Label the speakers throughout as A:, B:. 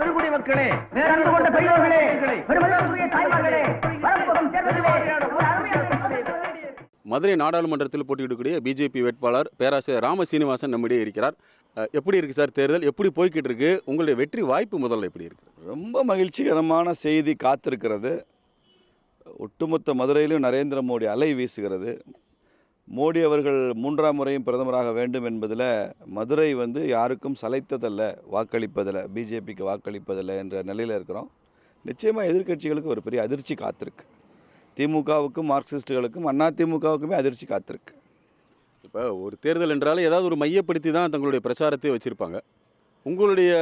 A: பெருங்குடி மக்களே பேரன்பு கொண்ட பெரியோர்களே பெருமளவுக்குரிய தாய்மார்களே
B: மதுரை நாடாளுமன்றத்தில் போட்டியிடக்கூடிய பிஜேபி வேட்பாளர் பேராசிரியர் ராம சீனிவாசன் நம்மிடையே இருக்கிறார். எப்படி இருக்கு சார் தேர்தல்? எப்படி போய்கிட்டு இருக்கு? உங்களுடைய வெற்றி வாய்ப்பு முதல்ல எப்படி இருக்கு?
C: ரொம்ப மகிழ்ச்சிகரமான செய்தி காத்திருக்கிறது. ஒட்டுமொத்த மதுரையிலும் நரேந்திர மோடி அலை வீசுகிறது. மோடி அவர்கள் மூன்றாம் முறையும் பிரதமராக வேண்டும் என்பதில் மதுரை வந்து யாருக்கும் சளைத்ததல்ல வாக்களிப்பதில் பிஜேபிக்கு வாக்களிப்பதில்லை என்ற நிலையில் இருக்கிறோம். நிச்சயமாக எதிர்க்கட்சிகளுக்கு ஒரு பெரிய அதிர்ச்சி காத்திருக்கு. திமுகவுக்கும் மார்க்சிஸ்டுகளுக்கும் அண்ணா திமுகவுக்குமே அதிர்ச்சி காத்திருக்கு.
B: இப்போ ஒரு தேர்தல் என்றாலும் ஏதாவது ஒரு மையப்படுத்தி தான் தங்களுடைய பிரச்சாரத்தை வச்சிருப்பாங்க. உங்களுடைய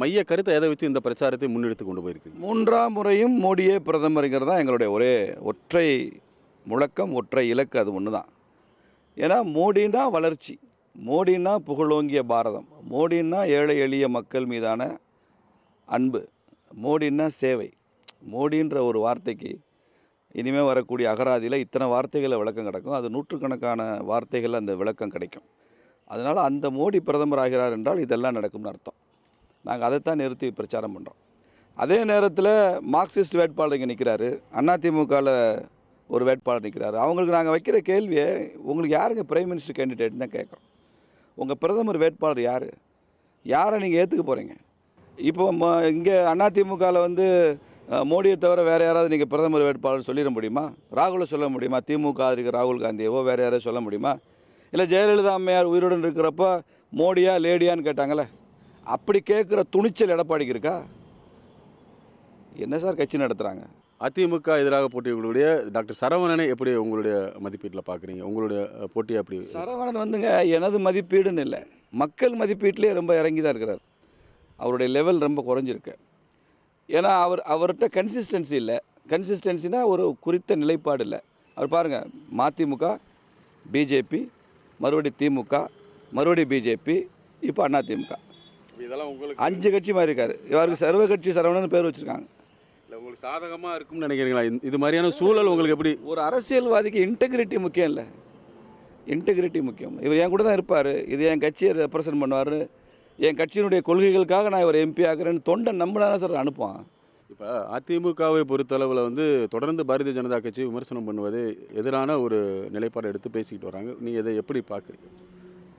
B: மைய கருத்தை எதை வச்சு இந்த பிரச்சாரத்தை முன்னெடுத்து கொண்டு போயிருக்கீங்க?
C: மூன்றாம் முறையும் மோடியே பிரதமருங்கிறது தான் எங்களுடைய ஒரே ஒற்றை முழக்கம் ஒற்றை இலக்கு அது ஒன்று தான் ஏன்னா மோடின்னா வளர்ச்சி. மோடின்னா புகழோங்கிய பாரதம். மோடின்னா ஏழை எளிய மக்கள் மீதான அன்பு. மோடின்னா சேவை. மோடின்ற ஒரு வார்த்தைக்கு இனிமேல் வரக்கூடிய அகராதியில் இத்தனை வார்த்தைகளை விளக்கம் கிடைக்கும். அது நூற்றுக்கணக்கான வார்த்தைகள் அந்த விளக்கம் கிடைக்கும். அதனால் அந்த மோடி பிரதமர் ஆகிறார் என்றால் இதெல்லாம் நடக்கும்னு அர்த்தம். நாங்கள் அதைத்தான் நிறுத்தி பிரச்சாரம் பண்ணுறோம் அதே நேரத்தில் மார்க்சிஸ்ட் வேட்பாளர் இங்கே நிற்கிறாரு அதிமுகவில் ஒரு வேட்பாளர் நிற்கிறார். அவங்களுக்கு நாங்கள் வைக்கிற கேள்வியை உங்களுக்கு யாருங்க பிரைம் மினிஸ்டர் கேண்டிடேட்னு தான் கேட்குறோம். உங்கள் பிரதமர் வேட்பாளர் யார்? யாரை நீங்கள் ஏற்றுக்க போகிறீங்க இப்போ ம இங்கே அதிமுகவில் வந்து மோடியை தவிர வேறு யாராவது நீங்கள் பிரதமர் வேட்பாளர் சொல்லிட முடியுமா? ராகுலை சொல்ல முடியுமா? திமுக இருக்கிற ராகுல் காந்தியவோ வேறு யாரையும் சொல்ல முடியுமா? இல்லை ஜெயலலிதா அம்மையார் உயிருடன் இருக்கிறப்ப மோடியா லேடியான்னு கேட்டாங்களே அப்படி கேட்குற துணிச்சல் எடப்பாடிக்கு இருக்கா? என்ன சார் கட்சி நடத்துகிறாங்க
B: அதிமுக எதிராக போட்டியிடக்கூடிய டாக்டர் சரவணனை எப்படி உங்களுடைய மதிப்பீட்டில் பார்க்குறீங்க? உங்களுடைய போட்டியை அப்படி
C: சரவணன் வந்துங்க எனது மதிப்பீடுன்னு இல்லை. மக்கள் மதிப்பீட்டிலே ரொம்ப இறங்கி தான் இருக்கிறார். அவருடைய லெவல் ரொம்ப குறைஞ்சிருக்கு. ஏன்னா அவர் அவர்கிட்ட கன்சிஸ்டன்சி இல்லை. கன்சிஸ்டன்சினா ஒரு குறித்த நிலைப்பாடு இல்லை. அவர் பாருங்கள் மதிமுக பிஜேபி மறுபடி திமுக மறுபடி பிஜேபி இப்போ அதிமுக
B: இதெல்லாம் உங்களுக்கு
C: அஞ்சு கட்சி மாதிரி இருக்காரு இவருக்கு சர்வ கட்சி சரவணன் பேர் வச்சுருக்காங்க.
B: உங்களுக்கு சாதகமாக இருக்கும்னு நினைக்கிறீங்களா? இது மாதிரியான சூழல் உங்களுக்கு எப்படி?
C: ஒரு அரசியல்வாதிக்கு இன்டெகிரிட்டி முக்கியம் இல்லை. இன்டெகிரிட்டி முக்கியம். இவர் என் கூட தான் இருப்பார். இது என் கட்சியை ரெப்ரசன்ட் பண்ணுவார் என் கட்சியினுடைய கொள்கைகளுக்காக நான் இவர் எம்பி ஆக்குறேன்னு தொண்டை நம்பினா சார் அனுப்புவான்.
B: இப்போ அதிமுகவை பொறுத்தளவில் வந்து தொடர்ந்து பாரதிய ஜனதா கட்சி விமர்சனம் பண்ணுவது எதிரான ஒரு நிலைப்பாடு எடுத்து பேசிக்கிட்டு வராங்க நீங்கள் இதை எப்படி பார்க்குறீங்க?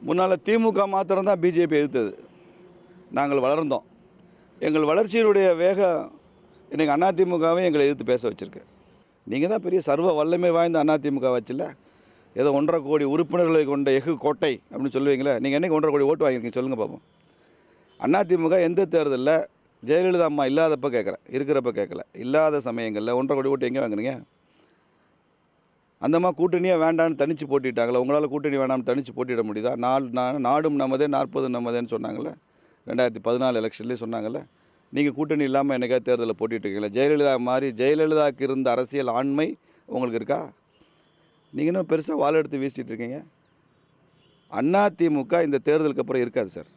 C: முன்னால் திமுக மாத்திரம் தான் பிஜேபி எதிர்த்தது. நாங்கள் வளர்ந்தோம். எங்கள் வளர்ச்சியினுடைய வேகம் இன்றைக்கி அதிமுகவே எங்களை எதிர்த்து பேச வச்சுருக்கு. நீங்கள் தான் பெரிய சர்வ வல்லமை வாய்ந்த அதிமுக வச்சுல ஏதோ ஒன்றரை கோடி உறுப்பினர்களை கொண்ட எஃகு கோட்டை அப்படின்னு சொல்லுவீங்களே நீங்கள் என்னைக்கு ஒன்றரை கோடி ஓட்டு வாங்கியிருக்கீங்க சொல்லுங்கள் பார்ப்போம் அதிமுக எந்த தேர்தலில் ஜெயலலிதா அம்மா இல்லாதப்போ கேட்குறேன் இருக்கிறப்ப கேட்கல இல்லாத சமயங்களில் ஒன்றரை கோடி ஓட்டு எங்கே வாங்குறீங்க அந்தம்மா கூட்டணியாக வேண்டான்னு தனிச்சு போட்டிட்டாங்களே உங்களால் கூட்டணி வேணாம்னு தனிச்சு போட்டிட முடியுதா? நாலு நாடும் நமதே நாற்பது நமதேன்னு சொன்னாங்களே ரெண்டாயிரத்தி பதினாலு எலெக்ஷன்லேயே சொன்னாங்களே நீங்கள் கூட்டணி இல்லாமல் என்னைக்கா தேர்தலில் போட்டிட்டு இருக்கீங்களா? ஜெயலலிதா மாதிரி ஜெயலலிதாவுக்கு இருந்த அரசியல் ஆண்மை உங்களுக்கு இருக்கா? நீங்கள் இன்னும் பெருசாக வாழை எடுத்து வீசிட்டு இருக்கீங்க. அதிமுக இந்த தேர்தலுக்கு அப்புறம் இருக்காது சார்.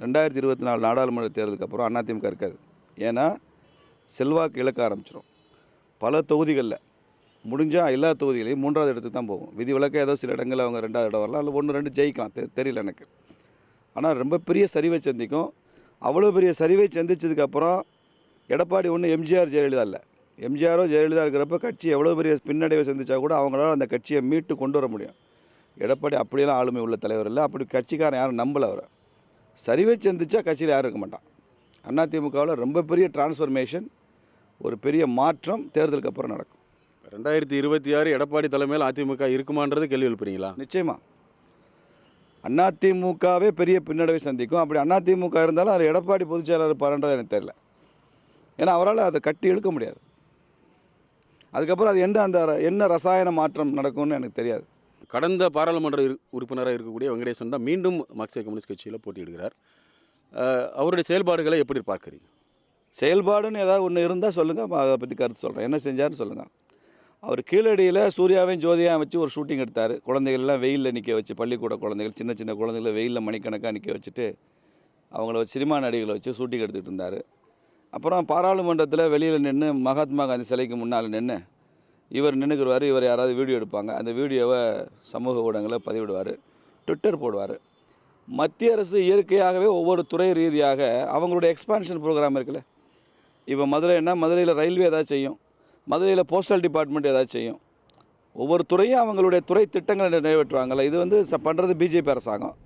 C: ரெண்டாயிரத்தி இருபத்தி நாலு நாடாளுமன்ற தேர்தலுக்கு அப்புறம் அதிமுக இருக்காது. ஏன்னா செல்வாக்கு இழக்க ஆரம்பிச்சிடும் பல தொகுதிகளில். முடிஞ்சால் எல்லா தொகுதிகளையும் மூன்றாவது இடத்துக்கு தான் போகும். விதி விலக்க ஏதோ சில இடங்களில் அவங்க ரெண்டாவது இடம் வரலாம். இல்லை ஒன்று ரெண்டு ஜெயிக்கலாம். தெ தெரியல எனக்கு. ஆனால் ரொம்ப பெரிய சரிவை சந்திக்கும் அவ்வளோ பெரிய சரிவை சந்திச்சதுக்கப்புறம் எடப்பாடி ஒன்று எம்ஜிஆர் ஜெயலலிதா இல்லை. எம்ஜிஆரோ ஜெயலலிதா இருக்கிறப்ப கட்சி எவ்வளோ பெரிய பின்னடைவை சந்திச்சா கூட அவங்களால அந்த கட்சியை மீட்டு கொண்டு வர முடியும். எடப்பாடி அப்படியெல்லாம் ஆளுமை உள்ள தலைவர் இல்லை. அப்படி கட்சிக்காரன் யாரும் நம்பலை அவரை. சரிவை சந்திச்சா கட்சியில் யாரும் இருக்க மாட்டான். அதிமுகவில் ரொம்ப பெரிய டிரான்ஸ்ஃபர்மேஷன் ஒரு பெரிய மாற்றம் தேர்தலுக்கு அப்புறம் நடக்கும்.
B: ரெண்டாயிரத்தி இருபத்தி ஆறு எடப்பாடி தலைமையில் அதிமுக இருக்குமான்றது கேள்வி எழுப்புறீங்களா
C: நிச்சயமா. அதிமுகவே பெரிய பின்னடைவை சந்திக்கும். அப்படி அதிமுக இருந்தாலும் அது எடப்பாடி பொதுச் செயலாளர் இருப்பாருன்றது எனக்கு தெரியல. ஏன்னா அவரால் அதை கட்டி இழுக்க முடியாது. அதுக்கப்புறம் அது என்ன அந்த என்ன ரசாயன மாற்றம் நடக்கும்னு எனக்கு தெரியாது.
B: கடந்த பாராளுமன்ற உறுப்பினராக இருக்கக்கூடிய வெங்கடேசன் தான் மீண்டும் மார்க்சிய கம்யூனிஸ்ட் கட்சியில் போட்டியிடுகிறார். அவருடைய செயல்பாடுகளை எப்படி பார்க்குறீங்க?
C: செயல்பாடுன்னு ஏதாவது ஒன்று இருந்தால் சொல்லுங்கள் அதை பற்றி கருத்து சொல்கிறேன் என்ன செஞ்சாருன்னு சொல்லுங்கள் அவர் கீழடியில் சூர்யாவையும் ஜோதியாக வச்சு ஒரு ஷூட்டிங் எடுத்தார். குழந்தைகள்லாம் வெயிலில் நிற்க வச்சு பள்ளிக்கூட குழந்தைகள் சின்ன சின்ன குழந்தைகளை வெயிலில் மணிக்கணக்காக நிற்க வச்சுட்டு அவங்கள வச்சு சினிமா நடிகளை வச்சு ஷூட்டிங் எடுத்துகிட்டு இருந்தார். அப்புறம் பாராளுமன்றத்தில் வெளியில் நின்று மகாத்மா காந்தி சிலைக்கு முன்னால் நின்று இவர் நின்றுக்குருவார் இவர் யாராவது வீடியோ எடுப்பாங்க. அந்த வீடியோவை சமூக ஊடகங்களில் பதிவிடுவார் ட்விட்டர் போடுவார். மத்திய அரசு இயற்கையாகவே ஒவ்வொரு துறை ரீதியாக அவங்களுடைய எக்ஸ்பான்ஷன் ப்ரோக்ராம் இருக்குல்ல. இப்போ மதுரைன்னா மதுரையில் ரயில்வே ஏதாவது செய்யும். மதுரையில் போஸ்டல் டிபார்ட்மெண்ட் ஏதாவது செய்யும். ஒவ்வொரு துறையும் அவங்களுடைய துறை திட்டங்களை நிறைவேற்றுவாங்கள்ல இது வந்து ச பண்ணுறது பிஜேபி அரசாங்கம்.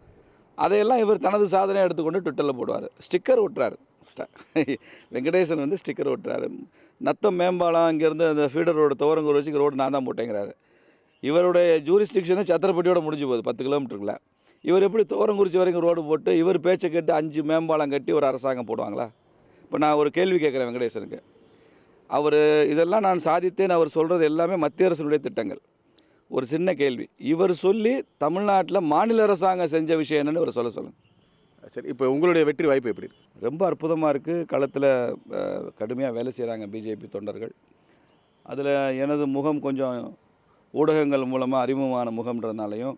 C: அதையெல்லாம் இவர் தனது சாதனையை எடுத்துக்கொண்டு ட்விட்டரில் போடுவார். ஸ்டிக்கர் ஒட்டுறாரு ஸ்ட- வெங்கடேசன் வந்து ஸ்டிக்கர் ஒட்டுறாரு நத்தம் மேம்பாலம் இங்கேருந்து அந்த ஃபீடர் ரோடு துவரங்கூர் வச்சு ரோடு நான் தான் போட்டேங்கிறாரு. இவருடைய ஜூரிஸ்டிக்ஷனே சத்திரப்பட்டியோட முடிஞ்சு போகுது பத்து கிலோமீட்டருக்குள்ள இவர் எப்படி துவரங்குறிச்சி வரைக்கும் ரோடு போட்டு இவர் பேச்சை கேட்டு அஞ்சு மேம்பாலம் கட்டி ஒரு அரசாங்கம் போடுவாங்களா? இப்போ நான் ஒரு கேள்வி கேட்குறேன் வெங்கடேசனுக்கு. அவர் இதெல்லாம் நான் சாதித்தேன் அவர் சொல்கிறது எல்லாமே மத்திய அரசினுடைய திட்டங்கள். ஒரு சின்ன கேள்வி. இவர் சொல்லி தமிழ்நாட்டில் மாநில அரசாங்கம் செஞ்ச விஷயம் என்னன்னு இவர் சொல்ல சொல்லுங்க.
B: சரி இப்போ உங்களுடைய வெற்றி வாய்ப்பு எப்படி இருக்கு?
C: ரொம்ப அற்புதமாக இருக்குது களத்தில் கடுமையாக வேலை செய்கிறாங்க பிஜேபி தொண்டர்கள். அதில் எனது முகம் கொஞ்சம் ஊடகங்கள் மூலமாக அறிமுகமான முகம்ன்றதுனாலையும்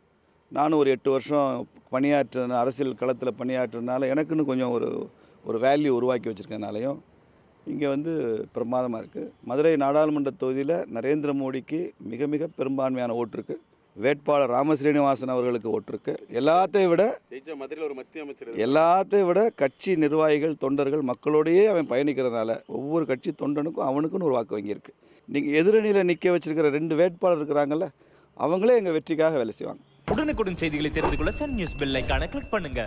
C: நானும் ஒரு எட்டு வருஷம் பணியாற்ற அரசியல் களத்தில் பணியாற்றுறதுனால எனக்குன்னு கொஞ்சம் ஒரு ஒரு வேல்யூ உருவாக்கி வச்சுருக்கனாலையும் இங்கே வந்து பிரமாதமாக இருக்குது மதுரை நாடாளுமன்ற தொகுதியில் நரேந்திர மோடிக்கு மிக மிக பெரும்பான்மையான ஓட்டு இருக்குது வேட்பாளர் ராமஸ்ரீனிவாசன் அவர்களுக்கு ஓட்டு இருக்குது எல்லாத்தையும் விட
B: மதுரையில் ஒரு மத்திய அமைச்சர்
C: எல்லாத்தையும் விட கட்சி நிர்வாகிகள் தொண்டர்கள் மக்களோடையே அவன் பயணிக்கிறதுனால ஒவ்வொரு கட்சி தொண்டனுக்கும் அவனுக்குன்னு ஒரு வாக்கு வங்கி இருக்கு. நீங்கள் எதிரணியில் நிற்க வச்சிருக்கிற ரெண்டு வேட்பாளர் இருக்கிறாங்கல்ல அவங்களே எங்கள் வெற்றிக்காக வேலை செய்வாங்க.
D: உடனுக்குடன் செய்திகளை தெரிந்து கொள்ள சன் நியூஸ் பெல் ஐகானை கிளிக் பண்ணுங்க.